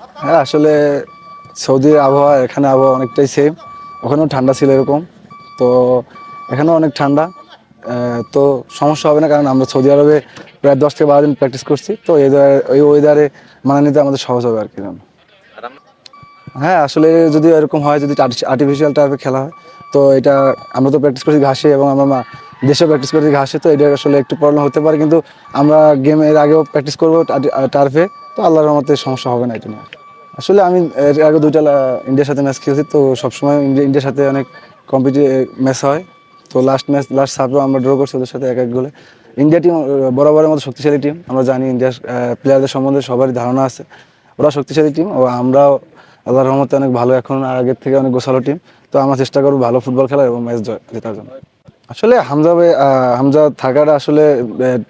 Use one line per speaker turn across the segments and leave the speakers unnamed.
হ্যাঁ আসলে সৌদির আবহাওয়া এখানে আবহাওয়া অনেকটাই সেম ওখানেও ঠান্ডা ছিল এরকম। তো এখানেও অনেক ঠান্ডা। তো সমস্যা হবে না কারণ আমরা সৌদি আরবে প্রায় দশ থেকে বারো দিন প্র্যাকটিস করছি। তো এই ওই ওয়েদারে মানা নিতে আমাদের সহজ হবে আর কি জন্য হ্যাঁ আসলে যদি এরকম হয় যদি আর্টিফিশিয়াল টাইপের খেলা হয় তো এটা আমরা তো প্র্যাকটিস করছি ঘাসে এবং আমরা দেশে প্র্যাকটিস করছি ঘাসে তো এটা আসলে একটু প্রবলেম হতে পারে। কিন্তু আমরা গেমের আগেও প্র্যাকটিস করব টার্ফে তো আল্লাহর রহমতে সমস্যা হবে না এটা নিয়ে। আসলে আমি এর আগে দুইটা ইন্ডিয়ার সাথে ম্যাচ খেলেছি, তো সবসময় ইন্ডিয়ার সাথে অনেক কম্পিটি ম্যাচ হয়। তো লাস্ট ম্যাচ লাস্ট সাপেও আমরা ড্র করছি ওদের সাথে এক এক গোলে ইন্ডিয়া টিম বরাবরের মতো শক্তিশালী টিম আমরা জানি ইন্ডিয়ার প্লেয়ারদের সম্বন্ধে সবারই ধারণা আছে। ওরা শক্তিশালী টিম ও আমরাও আল্লাহর রহমতে অনেক ভালো, এখন আগের থেকে অনেক গোছালো টিম তো আমরা চেষ্টা করব ভালো ফুটবল খেলা এবং ম্যাচ জয় জেতার জন্য। আসলে হামজা হামজা থাকাটা আসলে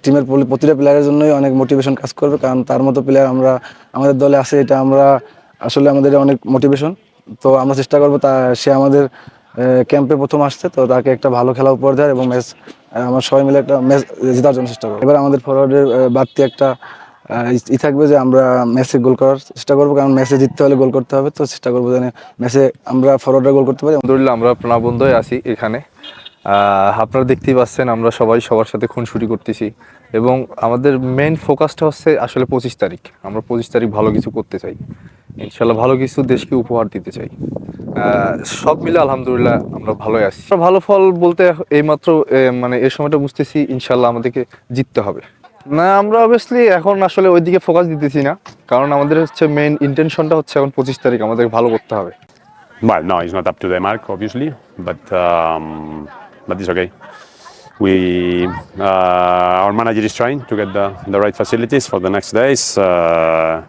টিমের প্রতিটা প্লেয়ারের জন্যই অনেক মোটিভেশন কাজ করবে, কারণ তার মতো প্লেয়ার আমরা, আমাদের দলে আছে, এটা আমরা আসলে আমাদের অনেক মোটিভেশন তো আমরা চেষ্টা করব তা, সে আমাদের ক্যাম্পে প্রথম আসছে, তো তাকে একটা ভালো খেলা উপহার দেওয়ার এবং ম্যাচ আমার সবাই মিলে একটা ম্যাচ জেতার জন্য চেষ্টা করব। এবার আমাদের ফরওয়ার্ডের বাড়তি একটা ই- থাকবে যে আমরা ম্যাচে গোল করার চেষ্টা করব, কারণ ম্যাচে জিততে হলে গোল করতে হবে, তো চেষ্টা করব যেন ম্যাচে আমরা ফরওয়ার্ডে গোল করতে পারি।
আলহামদুলিল্লাহ, আমরা প্রাণবন্ধই আছি এখানে। আপনারা দেখতেই পাচ্ছেন আমরা সবাই সবার সাথে খুনসুটি করতেছি। এবং আমাদের মেন ফোকাসটা হচ্ছে আসলে পঁচিশ তারিখ। আমরা পঁচিশ তারিখ ভালো কিছু করতে চাই। ইনশাল্লাহ ভালো কিছু দেশকে উপহার দিতে চাই। সব মিলে আলহামদুলিল্লাহ আমরা ভালোই আছি। ভালো ফল বলতে এইমাত্র মানে এই সময়টা বুঝতেছি ইনশাল্লাহ আমাদেরকে জিততে হবে। না আমরা অবভিয়াসলি এখন আসলে ওইদিকে ফোকাস দিতেছি না। কারণ আমাদের হচ্ছে মেইন ইন্টেনশনটা হচ্ছে এখন পঁচিশ তারিখ আমাদের ভালো করতে হবে।
Well, no, it's not up to mark, obviously, but um, but it's okay. We uh, our manager is trying to get the, the right facilities for the next days. Uh,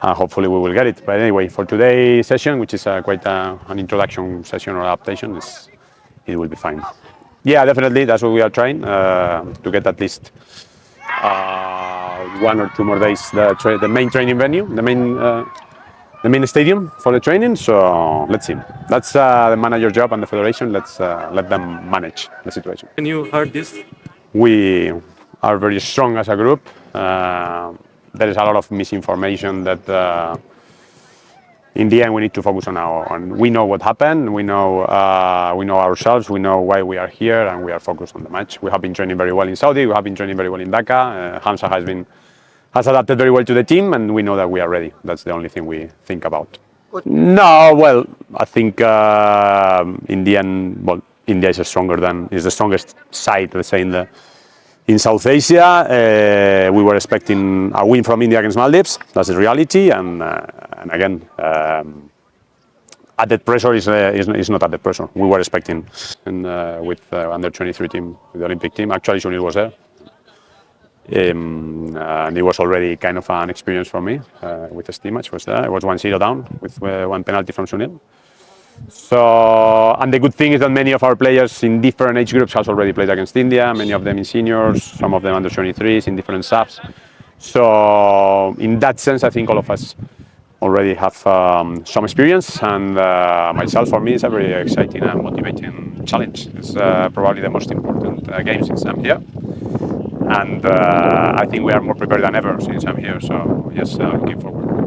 hopefully we will get it. But anyway, for today's session, which is uh, quite a, an introduction session or adaptation, it will be fine. Yeah, definitely. That's what we are trying uh, to get at least uh, one or two more days the, the main training venue, the main uh, the main stadium for the training. So let's see. That's uh, the manager job and the federation. Let's uh, let them manage the situation.
Can you heard this?
We are very strong as a group. Uh, there is a lot of misinformation that. Uh, in the end, we need to focus on our. On, we know what happened. We know. Uh, we know ourselves. We know why we are here, and we are focused on the match. We have been training very well in Saudi. We have been training very well in Dhaka. Uh, Hamza has been has adapted very well to the team, and we know that we are ready. That's the only thing we think about. No, well, I think uh, in the end, well, India is stronger than is the strongest side, let's say in the in South Asia. Uh, we were expecting a win from India against Maldives. That's the reality, and uh, and again. Um, added pressure is, uh, is, is not added pressure. We were expecting and, uh, with uh, under 23 team, the Olympic team. Actually, Sunil was there. Um, uh, and it was already kind of an experience for me uh, with the steam match. Was there? It was 1-0 down with uh, one penalty from Sunil. So, and the good thing is that many of our players in different age groups has already played against India. Many of them in seniors, some of them under 23s in different subs. So, in that sense, I think all of us already have um, some experience, and uh, myself, for me, it's a very exciting and motivating challenge. It's uh, probably the most important uh, game since I'm here and uh, I think we are more prepared than ever since I'm here. So yes, uh, looking forward.